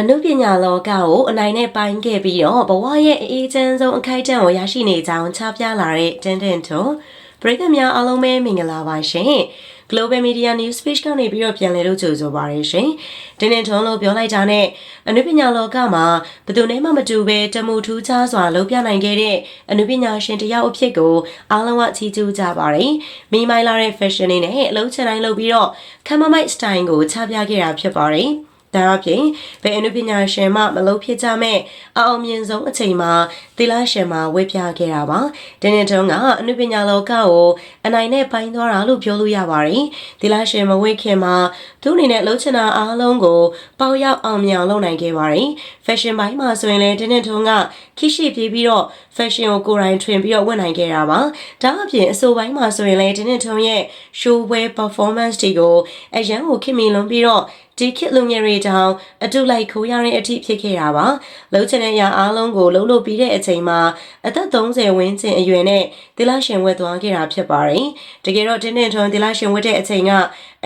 အနုပညာလောကကိုအနိုင်နဲ့ပိုင်းခဲ့ပြီးတော့ဘဝရဲ့အအေးချမ်းဆုံးအခိုက်အတန့်ကိုရရှိနေကြောင်းချပြလာတဲ့တင်းတင်းထွန်းပရိသတ်များအားလုံးပဲမင်္ဂလာပါရှင် Global Media News Page ကနေပြီးတော့ပြန်လည်လို့ကြိုဆိုပါရရှင်တင်းတင်းထွန်းလို့ပြောလိုက်တာနဲ့အနုပညာလောကမှာဘယ်သူနဲ့မှမတူပဲတမှုထူးခြားစွာလုပ်ပြနိုင်ခဲ့တဲ့အနုပညာရှင်တစ်ယောက်အဖြစ်ကိုအားလုံးကချီးကျူးကြပါတယ်မိမိုင်းလာတဲ့ fashion တွေနဲ့အလုံးချင်တိုင်းလုပ်ပြီးတော့ခမမိုက် style ကိုချပြခဲ့တာဖြစ်ပါတယ် ဒါအပြင်ဘယ်အနုပညာရှင်မှမလုပ်ဖြစ်ကြမဲ့အအောင်မြင်ဆုံးအချိန်မှာသီလရှင်မှာဝေပြခဲ့တာပါတင်းတင်းတုံးကအနုပညာလောကကိုအနိုင်နဲ့ပိုင်းသွားတာလို့ပြောလို့ရပါတယ်သီလရှင်မဝေခင်မှာသူ့အနေနဲ့လှုပ်ချင်တာအားလုံးကိုပေါက်ရောက်အောင်မြင်အောင်လုပ်နိုင်ခဲ့ပါတယ် fashion ဘိုင်းမှာဆိုရင်လည်းတင်းတင်းတုံးကခိရှိပြေးပြီးတော့ fashion ကိုကိုယ်တိုင်ထွင်ပြီးတော့ဝတ်နိုင်ခဲ့တာပါဒါအပြင်အဆိုပိုင်းမှာဆိုရင်လည်းတင်းတင်းတုံးရဲ့ show wear performance တွေကိုအရန်ကိုခင်မီလွန်ပြီးတော့ ဒီခေတ်လူငယ်တွေတောင်အတူလိုက်ခိုးရတဲ့အထိဖြစ်ခဲ့တာပါလှုပ်ချင်တဲ့အရာအားလုံးကိုလှုပ်လို့ပြီးတဲ့အချိန်မှာအသက်30ဝန်းကျင်အရွယ်နဲ့သီလရှင်ဝတ်သွားခဲ့တာဖြစ်ပါတယ်တကယ်တော့တင်းတင်းထွန်းသီလရှင်ဝတ်တဲ့အချိန်က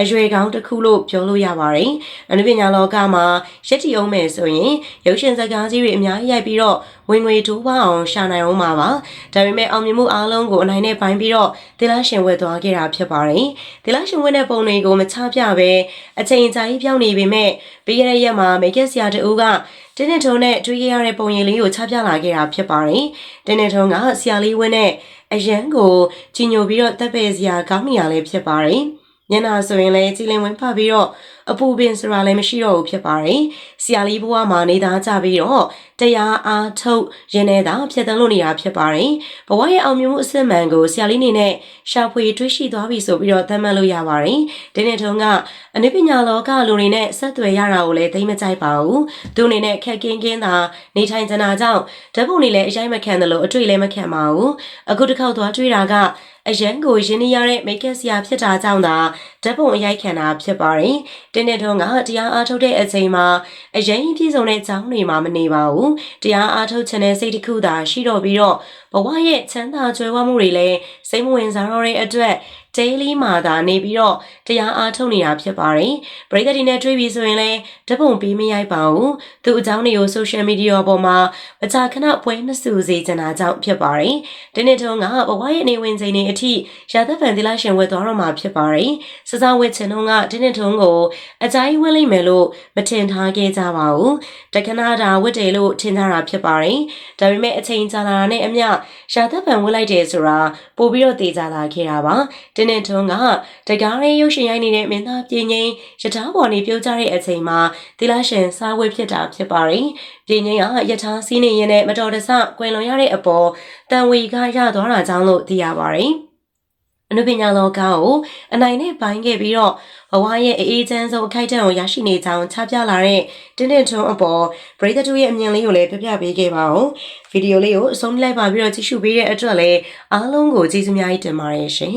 အရွယ်ကောင်းတစ်ခုလို့ပြောလို့ရပါတယ်အနုပညာလောကမှာရက်တီအောင်မယ်ဆိုရင်ရုပ်ရှင်ဇာတ်ကားကြီးတွေအများကြီးရိုက်ပြီးတော့ ဝင်ငွေတိုးပွားအောင်ရှာနိုင်အောင်ပါပါဒါပေမဲ့အောင်မြင်မှုအားလုံးကိုအနိုင်နဲ့ပိုင်းပြီးတော့သီလရှင်ဝတ်သွားခဲ့တာဖြစ်ပါတယ်သီလရှင်ဝတ်တဲ့ပုံတွေကိုမချပြပဲအချိန်ကြာကြီးပြောင်းနေပေမဲ့ပြီးခဲ့တဲ့ရက်မှာမိတ်ကက်ဆရာတူကတင်းတင်းထုံနဲ့တွေ့ရတဲ့ပုံရိပ်လေးကိုချပြလာခဲ့တာဖြစ်ပါတယ်တင်းတင်းထုံကဆရာလေးဝင်းနဲ့အရန်ကိုကြီးညိုပြီးတော့တပ်ပယ်စရာကောင်းနေရလဲဖြစ်ပါတယ် ညနာဆိုရင်လည်းကြည်လင်ဝင်ဖပြီးတော့အပူပင်ဆိုတာလည်းမရှိတော့ဘူးဖြစ်ပါတယ်။ဆရာလေးဘဝမှာနေသားကြပြီးတော့တရားအားထုတ်ရင်းနေတာဖြစ်တယ်လို့နေတာဖြစ်ပါတယ်။ဘဝရဲ့အောင်မြင်မှုအစစ်မှန်ကိုဆရာလေးနေနဲ့ရှာဖွေတွေ့ရှိသွားပြီဆိုပြီးတော့သတ်မှတ်လို့ရပါတယ်။ဒီနေ့ထုံးကအနုပညာလောကလူတွေနဲ့ဆက်သွယ်ရတာကိုလည်းသိမကြိုက်ပါဘူး။သူအနေနဲ့ခက်ကင်းကင်းသာနေထိုင်ကြတာကြောင့်ဓာတ်ပုံတွေလည်းအရင်မခံတယ်လို့အတွေ့လည်းမခံပါဘူး။အခုတစ်ခေါက်သွားတွေ့တာကအရန်ကိုရင်းနှီးရတဲ့မိတ်ကက်ဆရာဖြစ်တာကြောင့်သာဓာတ်ပုံအရိုက်ခံတာဖြစ်ပါတယ်။တင်းတဲ့ထုံးကတရားအားထုတ်တဲ့အချိန်မှာအရင်ပြည့်စုံတဲ့ကြောင်းတွေမှာမနေပါဘူး။တရားအားထုတ်ခြင်းတဲ့စိတ်တစ်ခုသာရှိတော့ပြီးတော့ဘဝရဲ့ချမ်းသာကြွယ်ဝမှုတွေလည်းစိတ်မဝင်စားတော့တဲ့အတွက် daily မှာသာနေပြီးတော့တရားအားထုတ်နေတာဖြစ်ပါတယ်။ပရိသတ်တွေနဲ့တွေ့ပြီးဆိုရင်လည်းဓာတ်ပုံပေးမရိုက်ပါဘူး။သူအကြောင်းတွေကို social media ပေါ်မှာမကြာခဏပွဲမစုစေချင်တာကြောင့်ဖြစ်ပါတယ်။ဒီနေ့တုန်းကဘဝရဲ့နေဝင်ချိန်တွေအထိရာသက်ဖန်သီလရှင်ဝတ်သွားတော့မှာဖြစ်ပါတယ်။စစဝတ်ချင်တော့ကဒီနေ့တုန်းကိုအကြိုင်းဝတ်လိုက်မယ်လို့မထင်ထားခဲ့ကြပါဘူး။တက္ကနာတာဝတ်တယ်လို့ထင်ကြတာဖြစ်ပါတယ်။ဒါပေမဲ့အချိန်ကြာလာတာနဲ့အမျှရာသက်ဖန်ဝတ်လိုက်တယ်ဆိုတာပို့ပြီးတော့တည်ကြလာခဲ့တာပါ။တင်းနဲ့ထုံးကတကားရဲရုပ်ရှင်ရိုက်နေတဲ့မင်းသားပြင်းငိမ့်ရထားပေါ်နေပြုတ်ကြတဲ့အချိန်မှာသီလရှင်စားဝဲဖြစ်တာဖြစ်ပါတယ်။ပြင်းငိမ့်ကရထားစီးနေရင်နဲ့မတော်တဆကွယ်လွန်ရတဲ့အပေါ်တန်ဝီကရသွားတာကြောင့်လို့သိရပါတယ်။အနုပညာလောကကိုအနိုင်နဲ့ပိုင်းခဲ့ပြီးတော့ဘဝရဲ့အေးချမ်းဆုံးအခိုက်အတန့်ကိုရရှိနေကြောင်းချပြလာတဲ့တင်းတင်းထွန်းအပေါ်ပရိသတ်တို့ရဲ့အမြင်လေးကိုလည်းပြပြပေးခဲ့ပါဦးဗီဒီယိုလေးကိုအဆုံးလိုက်ပါပြီးတော့ကြည့်ရှုပေးတဲ့အတွက်လည်းအားလုံးကိုကျေးဇူးများကြီးတင်ပါတယ်ရှင်